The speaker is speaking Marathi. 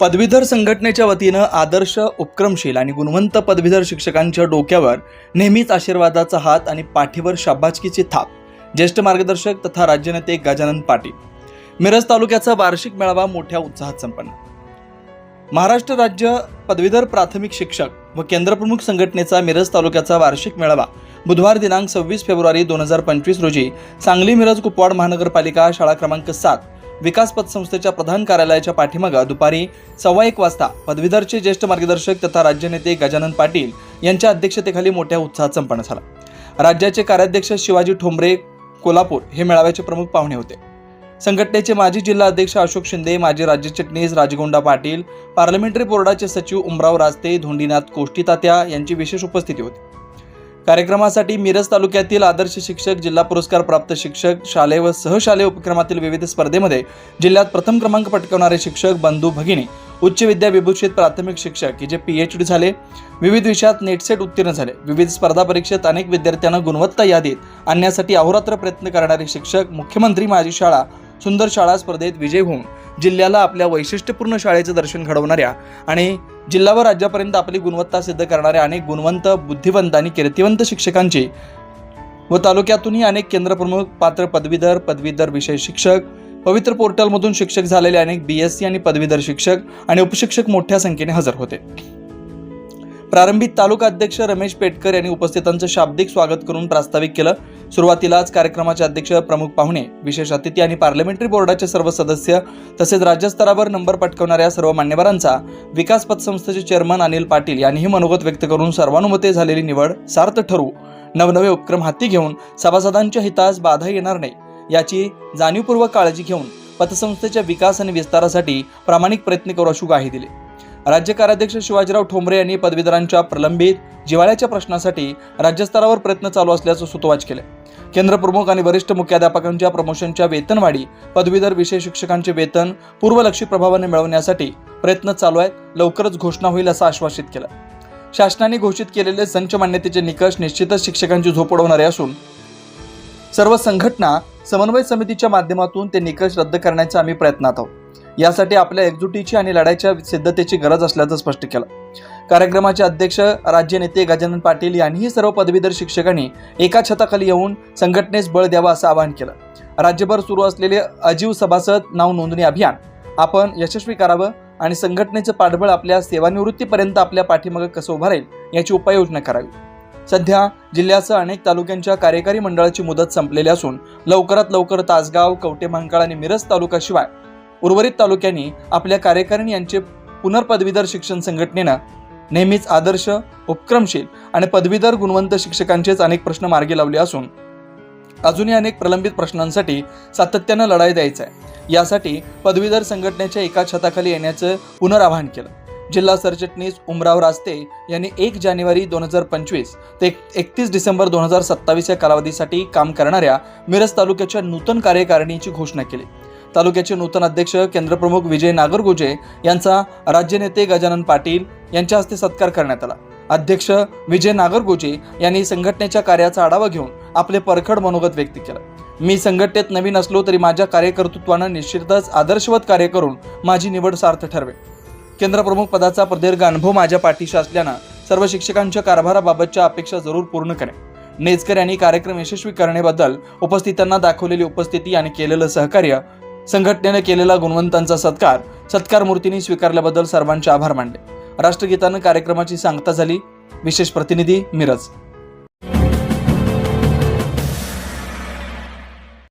पदवीधर संघटनेच्या वतीनं आदर्श उपक्रमशील आणि गुणवंत पदवीधर शिक्षकांच्या डोक्यावर नेहमीच आशीर्वादाचा हात आणि पाठीवर शाबाचकीची थाप. ज्येष्ठ मार्गदर्शक तथा राज्यनेते गजानन पाटील. मिरज तालुक्याचा वार्षिक मेळावा मोठ्या उत्साहात संपन्न. महाराष्ट्र राज्य पदवीधर प्राथमिक शिक्षक व केंद्रप्रमुख संघटनेचा मिरज तालुक्याचा वार्षिक मेळावा बुधवार दिनांक सव्वीस फेब्रुवारी दोन हजार पंचवीस रोजी सांगली मिरज कुपवाड महानगरपालिका शाळा क्रमांक सात विकास पतसंस्थेच्या प्रधान कार्यालयाच्या पाठीमागं दुपारी सव्वा एक वाजता पदवीधरचे ज्येष्ठ मार्गदर्शक तथा राज्यनेते गजानन पाटील यांच्या अध्यक्षतेखाली मोठ्या उत्साहात संपन्न झाला. राज्याचे कार्याध्यक्ष शिवाजी ठोंबरे कोल्हापूर हे मेळाव्याचे प्रमुख पाहुणे होते. संघटनेचे माजी जिल्हा अध्यक्ष अशोक शिंदे माजी राज्य चिटणीस राजगोंडा पाटील पार्लमेंटरी बोर्डाचे सचिव उमराव रास्ते धोंडीनाथ कोष्टी तात्या यांची विशेष उपस्थिती होती. कार्यक्रमासाठी मिरज तालुक्यातील आदर्श शिक्षक जिल्हा पुरस्कार प्राप्त शिक्षक शालेय व सहशालेय उपक्रमातील विविध स्पर्धेमध्ये जिल्ह्यात प्रथम क्रमांक पटकावणारे शिक्षक बंधू भगिनी उच्च विद्या विभूषित प्राथमिक शिक्षक की जे पी एच डी झाले. विविध विषयात नेटसेट उत्तीर्ण झाले. विविध स्पर्धा परीक्षेत अनेक विद्यार्थ्यांना गुणवत्ता यादीत आणण्यासाठी अहोरात्र प्रयत्न करणारे शिक्षक मुख्यमंत्री माझी शाळा सुंदर शाळा स्पर्धेत विजय होऊन जिल्ह्याला आपल्या वैशिष्ट्यपूर्ण शाळेचं दर्शन घडवणाऱ्या आणि जिल्हा व राज्यापर्यंत आपली गुणवत्ता सिद्ध करणाऱ्या अनेक गुणवंत बुद्धिवंत आणि कीर्तिवंत शिक्षकांची व तालुक्यातूनही अनेक केंद्रप्रमुख पात्र पदवीधर पदवीधर विषय शिक्षक पवित्र पोर्टलमधून शिक्षक झालेले अनेक बी एस सी आणि पदवीधर शिक्षक आणि उपशिक्षक मोठ्या संख्येने हजर होते. प्रारंभी तालुका अध्यक्ष रमेश पेटकर यांनी उपस्थितांचं शाब्दिक स्वागत करून प्रास्ताविक केलं. सुरुवातीलाच कार्यक्रमाचे अध्यक्ष प्रमुख पाहुणे विशेष अतिथी आणि पार्लमेंटरी बोर्डाचे सर्व सदस्य तसेच राज्यस्तरावर नंबर पटकावणाऱ्या सर्व मान्यवरांचा विकास पतसंस्थेचे चेअरमन अनिल पाटील यांनीही मनोगत व्यक्त करून सर्वानुमते झालेली निवड सार्थ ठरू. नवनवे उपक्रम हाती घेऊन सभासदांच्या हितास बाधा येणार नाही याची जाणीवपूर्वक काळजी घेऊन पतसंस्थेच्या विकास आणि विस्तारासाठी प्रामाणिक प्रयत्न करू अशी ग्वाही दिली. राज्य कार्याध्यक्ष शिवाजीराव ठोंबरे यांनी पदवीधरांच्या प्रलंबित जिवाळ्याच्या प्रश्नासाठी राज्यस्तरावर प्रयत्न चालू असल्याचं सुतोवाच केलं. केंद्र प्रमुख आणि वरिष्ठ मुख्याध्यापकांच्या प्रमोशनच्या वेतनवाढी पदवीधर विषय शिक्षकांचे वेतन पूर्वलक्षी प्रभावाने मिळवण्यासाठी प्रयत्न चालू आहेत लवकरच घोषणा होईल असं आश्वासित केलं. शासनाने घोषित केलेले संच मान्यतेचे निकष निश्चितच शिक्षकांची झोप उडवणारे असून सर्व संघटना समन्वय समितीच्या माध्यमातून ते निकष रद्द करण्याचा आम्ही प्रयत्नात आहोत. यासाठी आपल्या एकजुटीची आणि लढाईच्या सिद्धतेची गरज असल्याचं स्पष्ट केलं. कार्यक्रमाचे अध्यक्ष राज्य नेते गजानन पाटील यांनीही सर्व पदवीधर शिक्षकांनी एका छताखाली येऊन संघटनेस बळ द्यावं असं आवाहन केलं. राज्यभर सुरू असलेले अजीव सभासद नाव नोंदणी अभियान आपण यशस्वी करावं आणि संघटनेचं पाठबळ आपल्या सेवानिवृत्तीपर्यंत आपल्या पाठीमागं कसं उभं राहील याची उपाययोजना करावी. सध्या जिल्ह्यासह अनेक तालुक्यांच्या कार्यकारी मंडळाची मुदत संपलेली असून लवकरात लवकर तासगाव कवटे महांकाळ आणि मिरज तालुक्याशिवाय उर्वरित तालुक्यांनी आपल्या कार्यकारिणी यांचे पुनर्पदवीधर शिक्षण संघटनेनं नेहमीच आदर्श उपक्रमशील आणि पदवीधर गुणवंत शिक्षकांचेच अनेक प्रश्न मार्गी लावले असून अजूनही अनेक प्रलंबित प्रश्नांसाठी सातत्यानं लढाई द्यायचा आहे यासाठी पदवीधर संघटनेच्या एका छताखाली येण्याचं पुनरावाहन केलं. जिल्हा सरचिटणीस उमराव रास्ते यांनी एक जानेवारी दोन हजार पंचवीस ते एकतीस डिसेंबर दोन हजार सत्तावीस या कालावधीसाठी काम करणाऱ्या मिरज तालुक्याच्या नूतन कार्यकारिणीची घोषणा केली. तालुक्याचे नूतन अध्यक्ष केंद्रप्रमुख विजय नागरगुजे यांचा राज्यनेते गजानन पाटील यांच्या हस्ते सत्कार करण्यात आला. अध्यक्ष विजय नागरगोजे यांनी संघटनेच्या कार्याचा आढावा घेऊन आपले परखड मनोगत व्यक्त केलं. मी संघटनेत नवीन असलो तरी माझ्या कार्यकर्तृत्वानं निश्चितच आदर्शवत कार्य करून माझी निवड सार्थ ठरवे केंद्रप्रमुख पदाचा प्रदीर्घ अनुभव माझ्या पाठीशी असल्यानं सर्व शिक्षकांच्या कारभाराबाबतच्या अपेक्षा जरूर पूर्ण करेन. नेजकर यांनी कार्यक्रम यशस्वी करण्याबद्दल उपस्थितांना दाखवलेली उपस्थिती आणि केलेलं सहकार्य संघटनेने केलेला गुणवंतांचा सत्कार सत्कार मूर्तीने स्वीकारल्याबद्दल सर्वांचे आभार मानले. राष्ट्रगीतानं कार्यक्रमाची सांगता झाली. विशेष प्रतिनिधी मिरज.